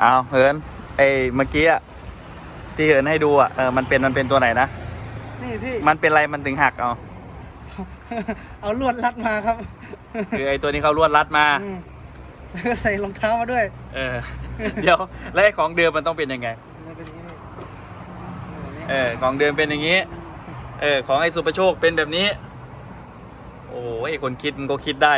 เอาเหินไอเมื่อกี้อะที่เหินให้ดูอะเออมันเป็นมันเป็นตัวไหนนะนี่พี่ มันเป็นอะไรมันถึงหักเอาเอาลวดรัดมาครับ คือไอตัวนี้เขาลวดรัดมาอืมแล้วก็ใส่รองเท้ามาด้วยเออ เดี๋ยวแล้วไอ้ของเดิมมันต้องเป็นยังไง มันเป็นอย่างนี้พี่เออของเดิมเป็นอย่างนี้ เออของไอ้สุประโชคเป็นแบบนี้ โอ้ยคนคิดมันก็คิดได้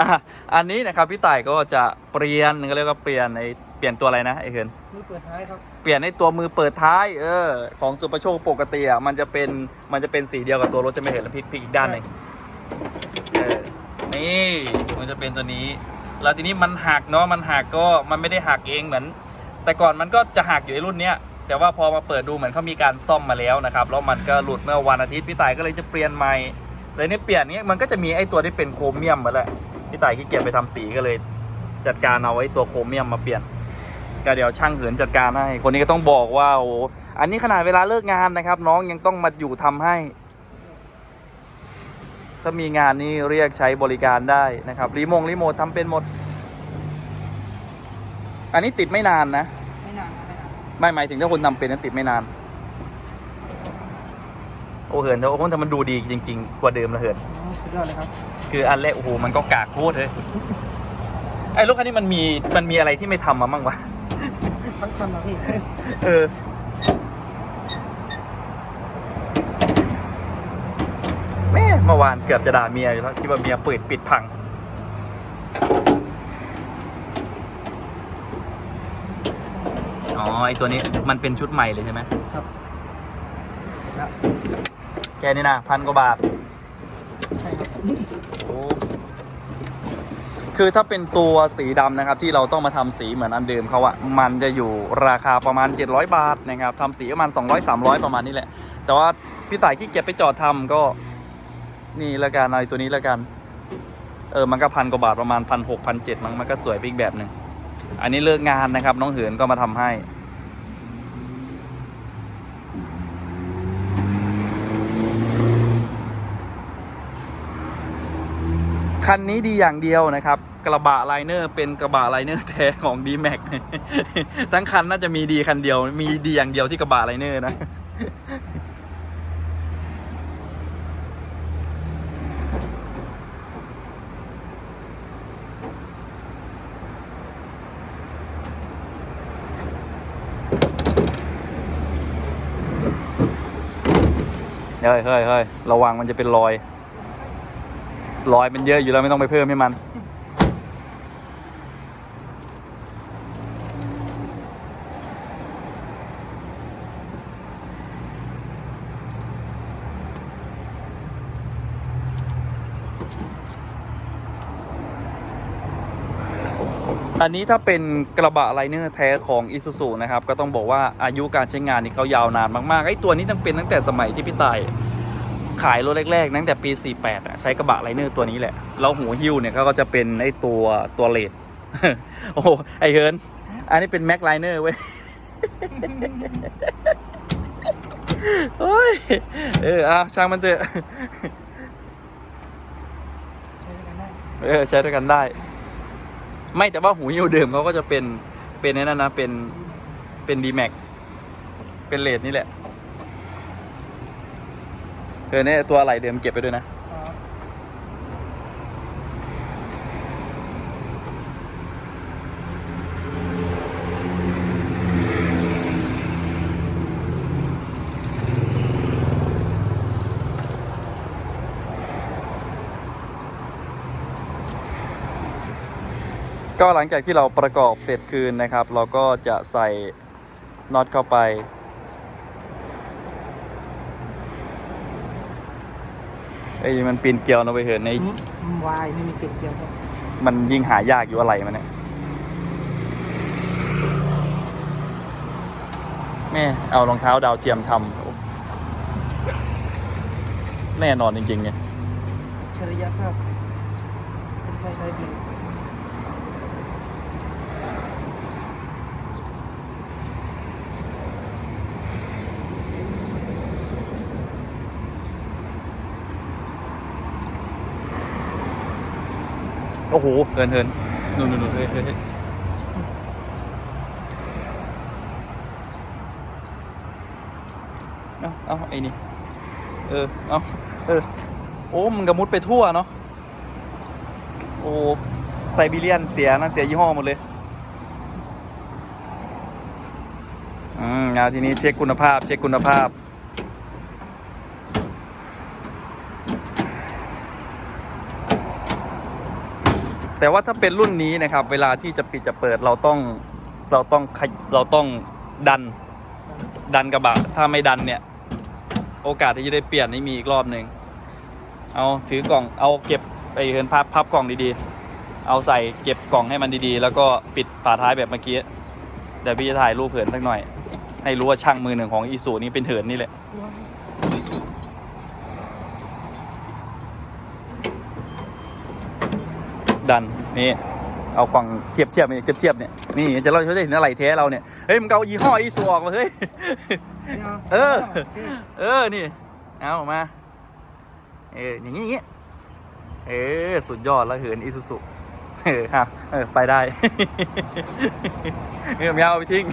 อะอันนี้นะครับพี่ต่ายก็จะเปลี่ยนก็เรียกว่าเปลี่ยนไอ้เปลี่ยนตัวอะไรนะไอ้เหินมือเปิดท้ายครับเปลี่ยนให้ตัวมือเปิดท้าย เออ ของสุประโชคปกติอะมันจะเป็นมันจะเป็นสีเดียวกับตัวรถจะไม่เห็นแล้วพลิกพลิกอีกด้านหนึ่งเออนี่มันจะเป็นตัวนี้ แล้วทีนี้มันหักเนาะมันหักก็มันไม่ได้หักเองเหมือน แต่ก่อนมันก็จะหักอยู่ในรุ่นเนี้ยแต่ว่าพอมาเปิดดูเหมือนเขามีการซ่อมมาแล้วนะครับแล้วมันก็หลุดเมื่อวันอาทิตย์พี่ต่ายก็เลยจะเปลี่ยนใหม่ เลยนี่เปลี่ยนเนี้ยมันก็จะมีไอ้ตัวที่เป็นโครเมียมมาแล้วพี่ต่ายขี้เกียจไปทำสีก็เลย จัดการเอาไอ้ตัวโครเมียมมาเปลี่ยนก็เดี๋ยวช่างเหินจัดการให้ คนนี้ก็ต้องบอกว่าโอ้โหอันนี้ขนาดเวลาเลิกงานนะครับ น้องยังต้องมาอยู่ทำให้ ถ้ามีงานนี้เรียกใช้บริการได้นะครับรีโมงรีโมททำเป็นหมด อันนี้ติดไม่นานนะ ไม่นานครับไม่นานไม่หมายถึงถ้าคนทำเป็นนั้นติดไม่นาน โอ้เหินแต่โอ้โหแต่มันดูดีจริง ๆ กว่าเดิมละเหิน อ๋อสุดยอดเลยครับ คืออันแรกโอ้โหมันก็กากโคตรเลยไอ้รถคันนี้มันมีมันมีอะไรที่ไม่ทำมาบ้างวะ ทั้งคันนะพี่ เออ แม่เมื่อวานเกือบจะด่าเมียอยู่แล้วคิดว่าเมียเปิดปิดพัง อ๋อ ไอตัวนี้มันเป็นชุดใหม่เลยใช่ไหมครับแล้ว แกนี่นะพันกว่าบาทใช่ครับโอ้คือถ้าเป็นตัวสีดำนะครับ ที่เราต้องมาทำสีเหมือนอันเดิมเขาอะมันจะอยู่ราคาประมาณ 700 บาทนะครับทำสีประมาณ 200 300 ประมาณนี้แหละ แต่ว่าพี่ต่ายขี้เกียจไปจอดทำก็นี่ละกันเอาไอตัวนี้ละกัน เออมันก็พันกว่าบาทประมาณพันหกพันเจ็ดมันมันก็สวยไปอีกแบบหนึ่งอันนี้เลิกงานนะครับ น้องเหินก็มาทำให้ คันนี้ดีอย่างเดียวนะครับ กระบะไลเนอร์เป็นกระบะไลเนอร์แท้ของ d m a x ทั้งคันน่าจะมีดีคันเดียว มีดีอย่างเดียวที่กระบะไลเนอร์นะ เฮ้ยเฮ้ยเฮ้ยระวังมันจะเป็นรอย รอยมันเยอะอยู่แล้วไม่ต้องไปเพิ่มให้มัน อันนี้ถ้าเป็นกระบะไลเนอร์แท้ของ i s u z u นะครับ ก็ต้องบอกว่าอายุการใช้งานนี่เขายาวนานมากๆไอ้ตัวนี้ตั้งเป็นตั้งแต่สมัยที่พี่ตาย ขายรถแรกๆตั้งแต่ปี 48อะใช้กระบะไลเนอร์ตัวนี้แหละแล้วหัวหิ้วเนี่ยก็จะเป็นไอ้ตัวตัวเลดโอ้โหไอเฮิร์นอันนี้เป็นแม็กไลเนอร์เว้ยโอ้ยเออเอาช่างมันเถอะใช้ด้วยกันได้เออใช้ด้วยกันได้ ไม่แต่ว่าหูหิ้วเดิมเขาก็จะเป็นเป็นไอ้นั่นนะเป็นเป็นดีแม็กเป็นเลดนี่แหละ เออเนี่ยตัวอะไรเดิมเก็บไปด้วยนะก็หลังจากที่เราประกอบเสร็จคืนนะครับ เราก็จะใส่น็อตเข้าไป เอ้ยมันปีนเกลียวนะไปเหินในอืมมันวายไม่มีเกล็ดเจียวครับมันยิงหายากอยู่อะไรมันเนี่ยแม่เอารองเท้าดาวเทียมทำโอ้แน่นอนจริงๆเนี่ยเฉลี่ยภาพเป็นไฟไซบี โอ้โหเฮินเฮินนู่นนู่นเฮ้ยเฮ้ยเอาเอาไอ้นี่ เออ เอาเออ โอ้มันกระมุดไปทั่วเนาะ โอ้ไซบีเรียนเสียนะเสียยี่ห้อหมดเลย อืมเอาทีนี้เช็คคุณภาพ เช็คคุณภาพ แต่ว่าถ้าเป็นรุ่นนี้นะครับ เวลาที่จะปิดจะเปิดเราต้องเราต้องขเราต้องดัน ดันกระบะ ถ้าไม่ดันเนี่ย โอกาสที่จะได้เปลี่ยนนี่มีอีกรอบหนึ่งเอาถือกล่องเอาเก็บไปเหินพับพับกล่องดีๆ เอาใส่เก็บกล่องให้มันดีๆ แล้วก็ปิดฝาท้ายแบบเมื่อกี้เดี๋ยวพี่จะถ่ายรูปเหินสักหน่อย ให้รู้ว่าช่างมือหนึ่งของอีสูนี่เป็นเหินนี่แหละ ดันนี่เอากล่องเทียบเทียบเนี่ยเทียบเทียบเนี่ยนี่จะเราจะเห็นอะไรแท้เราเนี่ยเฮ้ยมึงเอายี่ห้ออีสูออกมาเฮ้ยไม่เอาเออโคเออนี่เอามาเอออย่างนี้อย่างนี้เออสุดยอดแล้วเหินอีซูซุเออฮะเออไปได้เออไม่เอาไปทิ้ง